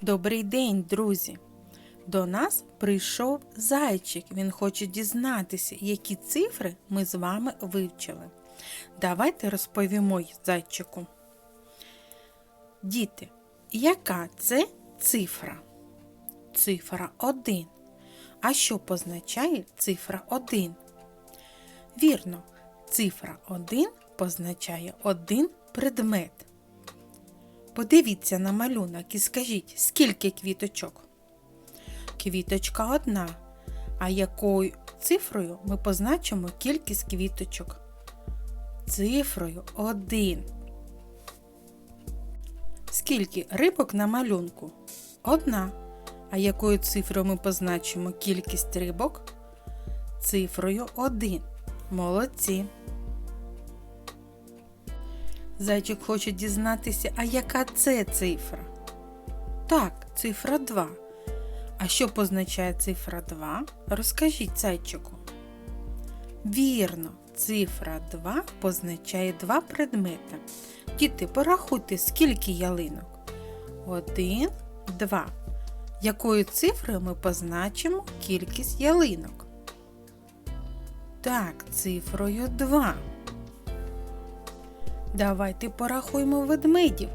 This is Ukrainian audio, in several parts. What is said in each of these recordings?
Добрий день, друзі! До нас прийшов зайчик. Він хоче дізнатися, які цифри ми з вами вивчили. Давайте розповімо зайчику. Діти, яка це цифра? Цифра 1. А що позначає цифра 1? Вірно, цифра 1 позначає один предмет. Подивіться на малюнок і скажіть, скільки квіточок? Квіточка одна. А якою цифрою ми позначимо кількість квіточок? Цифрою 1. Скільки рибок на малюнку? Одна. А якою цифрою ми позначимо кількість рибок? Цифрою 1. Молодці. Зайчик хоче дізнатися, а яка це цифра? Так, цифра 2. А що позначає цифра 2? Розкажіть зайчику. Вірно, цифра 2 позначає два предмети. Діти, порахуйте, скільки ялинок. Один, два. Якою цифрою ми позначимо кількість ялинок? Так, цифрою 2. Давайте порахуємо ведмедів.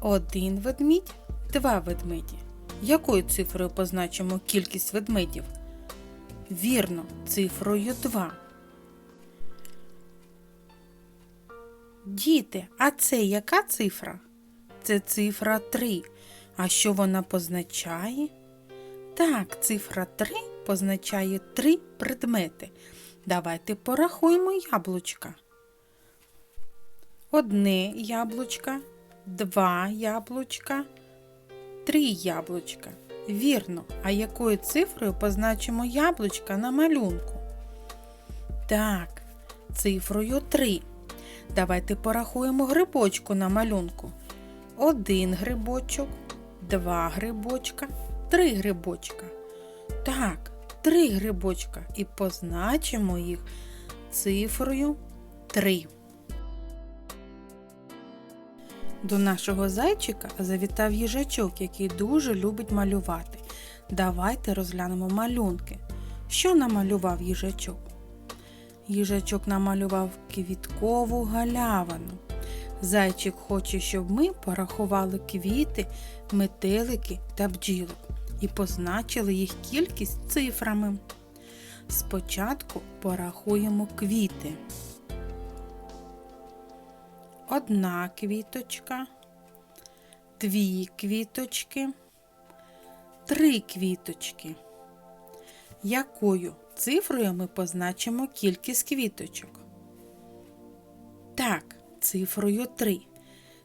Один ведмідь, два ведмеді. Якою цифрою позначимо кількість ведмедів? Вірно, цифрою 2. Діти, а це яка цифра? Це цифра 3. А що вона позначає? Так, цифра 3 позначає три предмети. Давайте порахуємо яблучка. Одне яблучка, два яблучка, три яблучка. Вірно, а якою цифрою позначимо яблучка на малюнку? Так, цифрою 3. Давайте порахуємо грибочку на малюнку. Один грибочок, два грибочка, три грибочка. Так, три грибочка і позначимо їх цифрою 3. До нашого зайчика завітав їжачок, який дуже любить малювати. Давайте розглянемо малюнки. Що намалював їжачок? Їжачок намалював квіткову галявину. Зайчик хоче, щоб ми порахували квіти, метелики та бджілок і позначили їх кількість цифрами. Спочатку порахуємо квіти одна квіточка, дві квіточки, три квіточки. Якою цифрою ми позначимо кількість квіточок? Так, цифрою 3.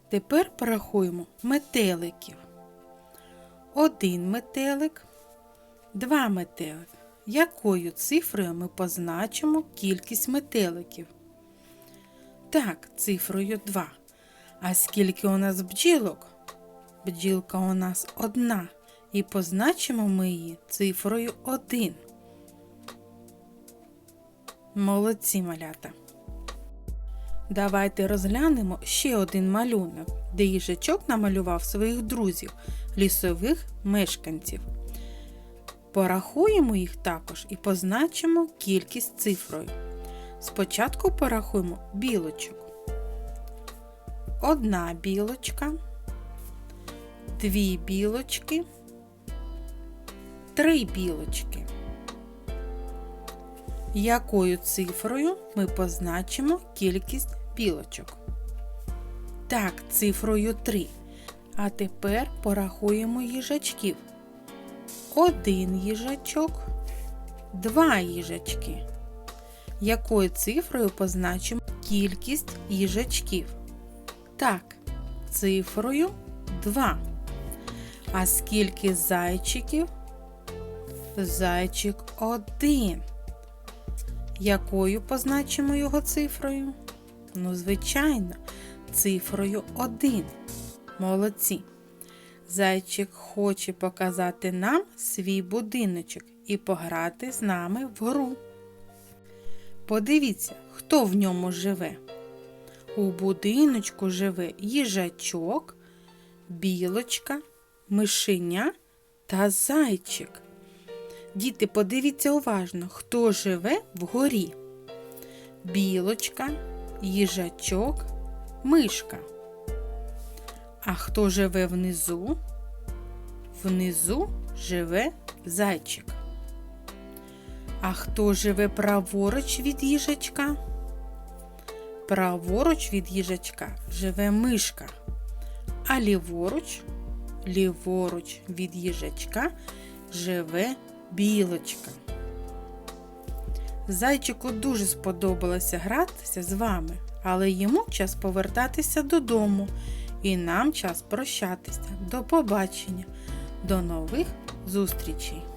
Тепер порахуємо метеликів. Один метелик, два метелик. Якою цифрою ми позначимо кількість метеликів? Так, цифрою 2. А скільки у нас бджілок? Бджілка у нас одна. І позначимо ми її цифрою 1. Молодці малята. Давайте розглянемо ще один малюнок, де їжачок намалював своїх друзів, лісових мешканців. Порахуємо їх також і позначимо кількість цифрою. Спочатку порахуємо білочок. Одна білочка, дві білочки, три білочки. Якою цифрою ми позначимо кількість білочок? Так, цифрою 3. А тепер порахуємо їжачків. Один їжачок, два їжачки якою цифрою позначимо кількість їжачків? Так, цифрою 2. А скільки зайчиків? Зайчик 1. Якою позначимо його цифрою? Ну, звичайно, цифрою 1. Молодці. Зайчик хоче показати нам свій будиночок і пограти з нами в гру. Подивіться, хто в ньому живе. У будиночку живе їжачок, білочка мишеня та зайчик. Діти, подивіться уважно, хто живе вгорі. Білочка, їжачок, мишка. А хто живе внизу? Внизу живе зайчик. А хто живе праворуч від їжачка? Праворуч від їжачка живе мишка, а ліворуч, ліворуч від їжачка живе білочка. Зайчику дуже сподобалося гратися з вами, але йому час повертатися додому, і нам час прощатися. До побачення, до нових зустрічей!